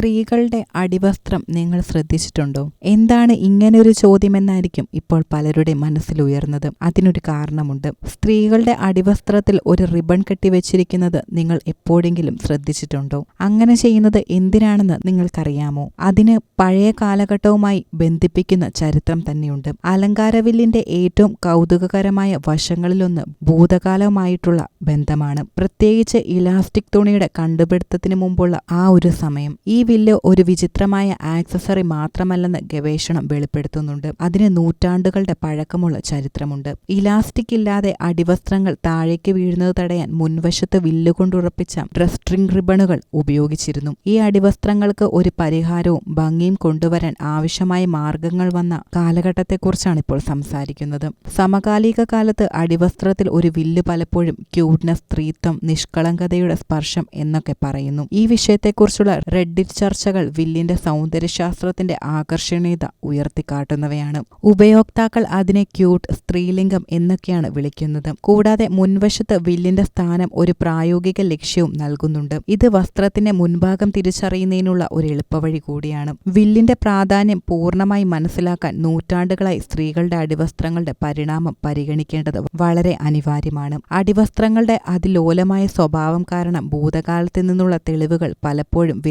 സ്ത്രീകളുടെ അടിവസ്ത്രം നിങ്ങൾ ശ്രദ്ധിച്ചിട്ടുണ്ടോ? എന്താണ് ഇങ്ങനൊരു ചോദ്യമെന്നായിരിക്കും ഇപ്പോൾ പലരുടെ മനസ്സിൽ ഉയർന്നത്. അതിനൊരു കാരണമുണ്ട്. സ്ത്രീകളുടെ അടിവസ്ത്രത്തിൽ ഒരു റിബൺ കെട്ടി കെട്ടിവെച്ചിരിക്കുന്നത് നിങ്ങൾ എപ്പോഴെങ്കിലും ശ്രദ്ധിച്ചിട്ടുണ്ടോ? അങ്ങനെ ചെയ്യുന്നത് എന്തിനാണെന്ന് നിങ്ങൾക്കറിയാമോ? അതിന് പഴയ കാലഘട്ടവുമായി ബന്ധിപ്പിക്കുന്ന ചരിത്രം തന്നെയുണ്ട്. അലങ്കാരവില്ലിന്റെ ഏറ്റവും കൗതുകകരമായ വശങ്ങളിലൊന്ന് ഭൂതകാലവുമായിട്ടുള്ള ബന്ധമാണ്. പ്രത്യേകിച്ച് ഇലാസ്റ്റിക് തുണിയുടെ കണ്ടുപിടുത്തത്തിന് മുമ്പുള്ള ആ ഒരു സമയം. ഈ വില്ല് ഒരു വിചിത്രമായ ആക്സസറി മാത്രമല്ലെന്ന് ഗവേഷണം വെളിപ്പെടുത്തുന്നുണ്ട്. അതിന് നൂറ്റാണ്ടുകളുടെ പഴക്കമുള്ള ചരിത്രമുണ്ട്. ഇലാസ്റ്റിക് ഇല്ലാതെ അടിവസ്ത്രങ്ങൾ താഴേക്ക് വീഴുന്നത് തടയാൻ മുൻവശത്ത് വില്ലുകൊണ്ടുറപ്പിച്ച ഡ്രസ്ട്രിംഗ് റിബണുകൾ ഉപയോഗിച്ചിരുന്നു. ഈ അടിവസ്ത്രങ്ങൾക്ക് ഒരു പരിഹാരവും ഭംഗിയും കൊണ്ടുവരാൻ ആവശ്യമായ മാർഗങ്ങൾ വന്ന കാലഘട്ടത്തെക്കുറിച്ചാണ് ഇപ്പോൾ സംസാരിക്കുന്നത്. സമകാലിക കാലത്ത് അടിവസ്ത്രത്തിൽ ഒരു വില്ല് പലപ്പോഴും ക്യൂട്ട്നെസ് സ്ത്രീത്വം നിഷ്കളങ്കതയുടെ സ്പർശം എന്നൊക്കെ പറയുന്നു. ഈ വിഷയത്തെക്കുറിച്ചുള്ള റെഡിറ്റ് ചർച്ചകൾ വില്ലിന്റെ സൗന്ദര്യശാസ്ത്രത്തിന്റെ ആകർഷണീയത ഉയർത്തിക്കാട്ടുന്നവയാണ്. ഉപയോക്താക്കൾ അതിനെ ക്യൂട്ട് സ്ത്രീലിംഗം എന്നൊക്കെയാണ് വിളിക്കുന്നത്. കൂടാതെ മുൻവശത്ത് വില്ലിന്റെ സ്ഥാനം ഒരു പ്രായോഗിക ലക്ഷ്യവും നൽകുന്നുണ്ട്. ഇത് വസ്ത്രത്തിന്റെ മുൻഭാഗം തിരിച്ചറിയുന്നതിനുള്ള ഒരു എളുപ്പവഴി കൂടിയാണ്. വില്ലിന്റെ പ്രാധാന്യം പൂർണമായി മനസ്സിലാക്കാൻ നൂറ്റാണ്ടുകളായി സ്ത്രീകളുടെ അടിവസ്ത്രങ്ങളുടെ പരിണാമം പരിഗണിക്കേണ്ടത് വളരെ അനിവാര്യമാണ്. അടിവസ്ത്രങ്ങളുടെ അതിലോലമായ സ്വഭാവം കാരണം ഭൂതകാലത്ത് നിന്നുള്ള തെളിവുകൾ പലപ്പോഴും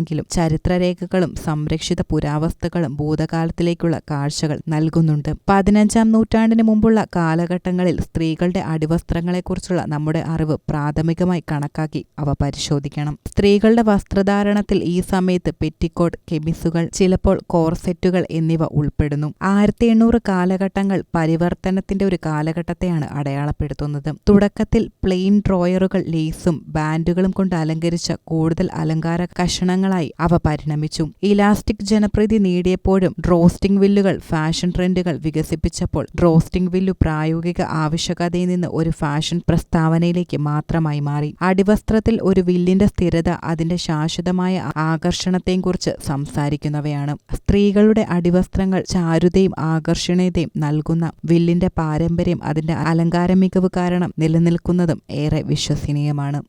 വിരളമാണെങ്കിലും ചരിത്രരേഖകളും സംരക്ഷിത പുരാവസ്തുക്കളും ഭൂതകാലത്തിലേക്കുള്ള കാഴ്ചകൾ നൽകുന്നുണ്ട്. പതിനഞ്ചാം നൂറ്റാണ്ടിന് മുമ്പുള്ള കാലഘട്ടങ്ങളിൽ സ്ത്രീകളുടെ അടിവസ്ത്രങ്ങളെക്കുറിച്ചുള്ള നമ്മുടെ അറിവ് പ്രാഥമികമായി കണക്കാക്കി അവ പരിശോധിക്കണം. സ്ത്രീകളുടെ വസ്ത്രധാരണത്തിൽ ഈ സമയത്ത് പെറ്റിക്കോട്ട് കെമിസുകൾ ചിലപ്പോൾ കോർസെറ്റുകൾ എന്നിവ ഉൾപ്പെടുന്നു. ആയിരത്തി എണ്ണൂറ് കാലഘട്ടങ്ങൾ പരിവർത്തനത്തിന്റെ ഒരു കാലഘട്ടത്തെയാണ് അടയാളപ്പെടുത്തുന്നത്. തുടക്കത്തിൽ പ്ലെയിൻ ഡ്രോയറുകൾ ലേസും ബാൻഡുകളും കൊണ്ട് അലങ്കരിച്ച കൂടുതൽ അലങ്കാര കഷണങ്ങളായി അവ പരിണമിച്ചു. ഇലാസ്റ്റിക് ജനപ്രീതി നേടിയപ്പോഴും ഡ്രോസ്റ്റിംഗ് വില്ലുകൾ ഫാഷൻ ട്രെൻഡുകൾ വികസിപ്പിച്ചപ്പോൾ ഡ്രോസ്റ്റിംഗ് വില്ലു പ്രായോഗിക ആവശ്യകതയിൽ നിന്ന് ഒരു ഫാഷൻ പ്രസ്താവനയിലേക്ക് മാത്രമായി മാറി. അടിവസ്ത്രത്തിൽ ഒരു വില്ലിന്റെ സ്ഥിരത അതിന്റെ ശാശ്വതമായ ആകർഷണത്തെയും കുറിച്ച് സംസാരിക്കുന്നവയാണ്. സ്ത്രീകളുടെ അടിവസ്ത്രങ്ങൾ ചാരുതയും ആകർഷണീയതയും നൽകുന്ന വില്ലിന്റെ പാരമ്പര്യം അതിന്റെ അലങ്കാര മികവ് കാരണം നിലനിൽക്കുന്നതും ഏറെ വിശ്വസനീയമാണ്.